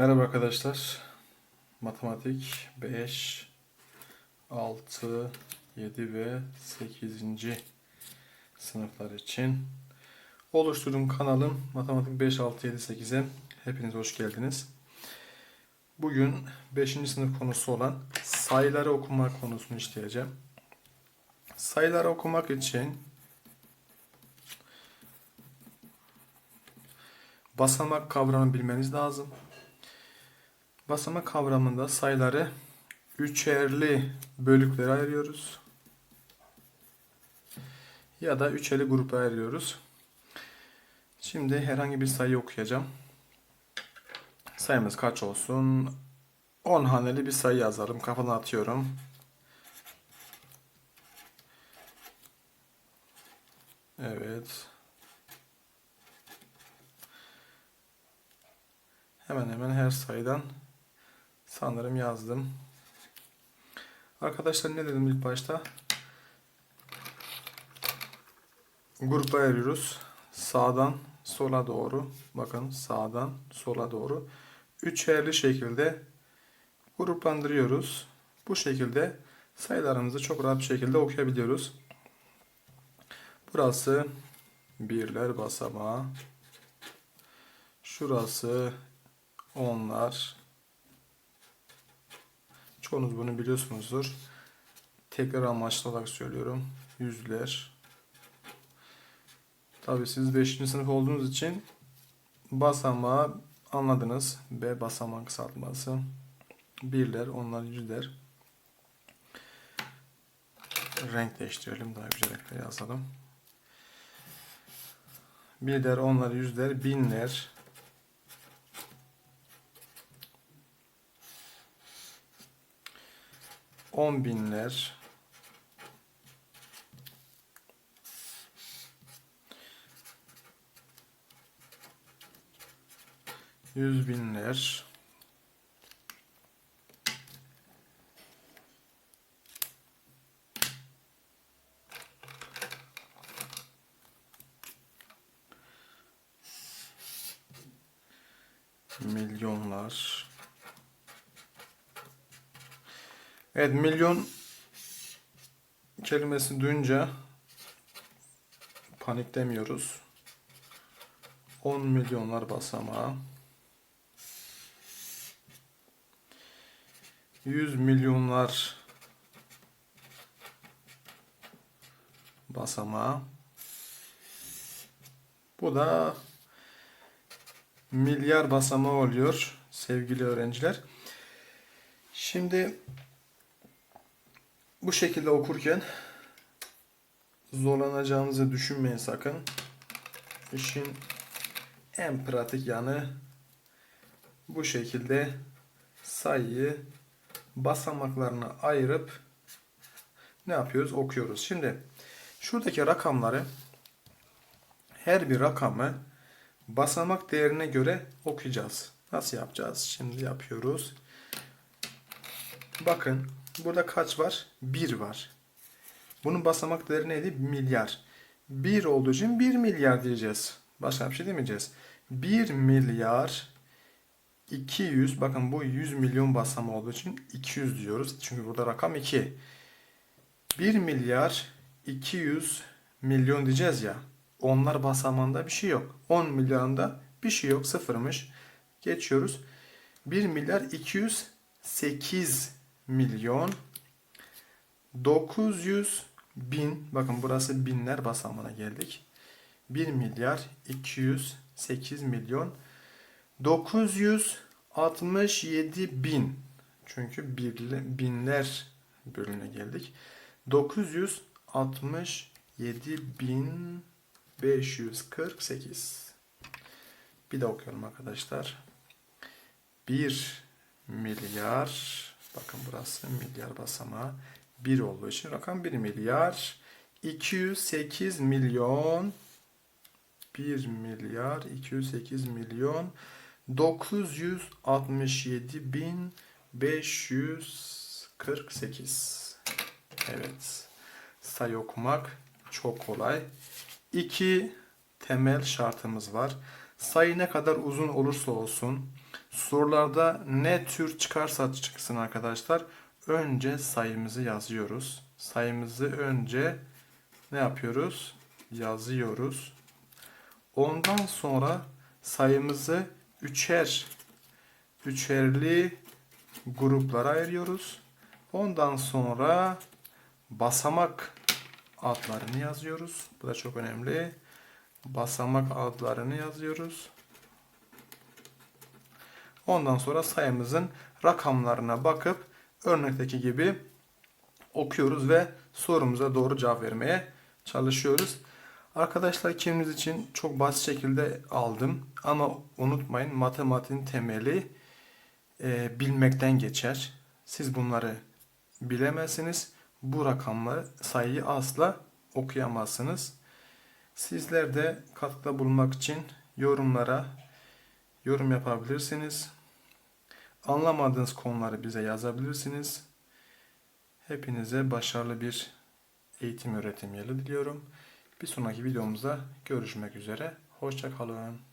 Merhaba arkadaşlar. Matematik 5, 6, 7 ve 8. sınıflar için oluşturduğum kanalım Matematik 5, 6, 7, 8'e hepiniz hoş geldiniz. Bugün 5. sınıf konusu olan sayıları okumak konusunu işleyeceğim. Sayıları okumak için basamak kavramını bilmeniz lazım. Basamak kavramında sayıları üçerli bölüklere ayırıyoruz. Ya da üçerli grupa ayırıyoruz. Şimdi herhangi bir sayı okuyacağım. Sayımız kaç olsun? 10 haneli bir sayı yazalım. Kafadan atıyorum. Evet. Hemen hemen her sayıdan sanırım yazdım. Arkadaşlar ne dedim ilk başta? Grupa ayırıyoruz. Sağdan sola doğru. Bakın sağdan sola doğru. Üçerli şekilde gruplandırıyoruz. Bu şekilde sayılarımızı çok rahat bir şekilde okuyabiliyoruz. Burası birler basamağı. Şurası onlar. Çoğunuz bunu biliyorsunuzdur. Tekrar amaçlı olarak söylüyorum. Yüzler. Tabi siz 5. sınıf olduğunuz için basamağı anladınız. B basamak kısaltması. Birler, onlar yüzler. Renk değiştirelim. Daha güzel renkle yazalım. Birler, onlar yüzler, binler, on binler, yüz binler, milyonlar, Evet milyon kelimesini duyunca paniklemiyoruz. 10 milyonlar basamağı. 100 milyonlar basamağı. Bu da milyar basamağı oluyor sevgili öğrenciler. Şimdi bu şekilde okurken zorlanacağınızı düşünmeyin sakın. İşin en pratik yanı bu şekilde sayıyı basamaklarına ayırıp ne yapıyoruz? Okuyoruz. Şimdi şuradaki rakamları her bir rakamı basamak değerine göre okuyacağız. Nasıl yapacağız? Şimdi yapıyoruz. Bakın Burada kaç var? 1 var. Bunun basamak değeri neydi? Milyar. 1 olduğu için 1 milyar diyeceğiz. Başka bir şey demeyeceğiz. 1 milyar 200 bakın bu 100 milyon basamağı olduğu için 200 diyoruz. Çünkü burada rakam 2. 1 milyar 200 milyon diyeceğiz ya. Onlar basamağında bir şey yok. 10 milyonda bir şey yok. Sıfırmış. Geçiyoruz. 1 milyar 208 milyon 900 bin bakın burası binler basamağına geldik. 1 milyar 208 milyon 967 bin çünkü binler bölümüne geldik. 967 bin 548 bir de okuyorum arkadaşlar. 1 milyar Bakın burası milyar basamağı. 1 olduğu için rakam 1 milyar. 208 milyon. 1 milyar 208 milyon. 967 bin 548 Evet. Sayı okumak çok kolay. İki temel şartımız var. Sayı ne kadar uzun olursa olsun Sorularda ne tür çıkarsa çıksın arkadaşlar. Önce sayımızı yazıyoruz. Sayımızı önce ne yapıyoruz? Yazıyoruz. Ondan sonra sayımızı üçer üçerli gruplara ayırıyoruz. Ondan sonra basamak adlarını yazıyoruz. Bu da çok önemli. Basamak adlarını yazıyoruz. Ondan sonra sayımızın rakamlarına bakıp örnekteki gibi okuyoruz ve sorumuza doğru cevap vermeye çalışıyoruz. Arkadaşlar kiminiz için çok basit şekilde aldım ama unutmayın matematiğin temeli e, bilmekten geçer. Siz bunları bilemezsiniz. Bu rakamları sayıyı asla okuyamazsınız. Sizler de katkıda bulunmak için yorumlara yorum yapabilirsiniz. Anlamadığınız konuları bize yazabilirsiniz. Hepinize başarılı bir eğitim öğretim yılı diliyorum. Bir sonraki videomuzda görüşmek üzere. Hoşça kalın.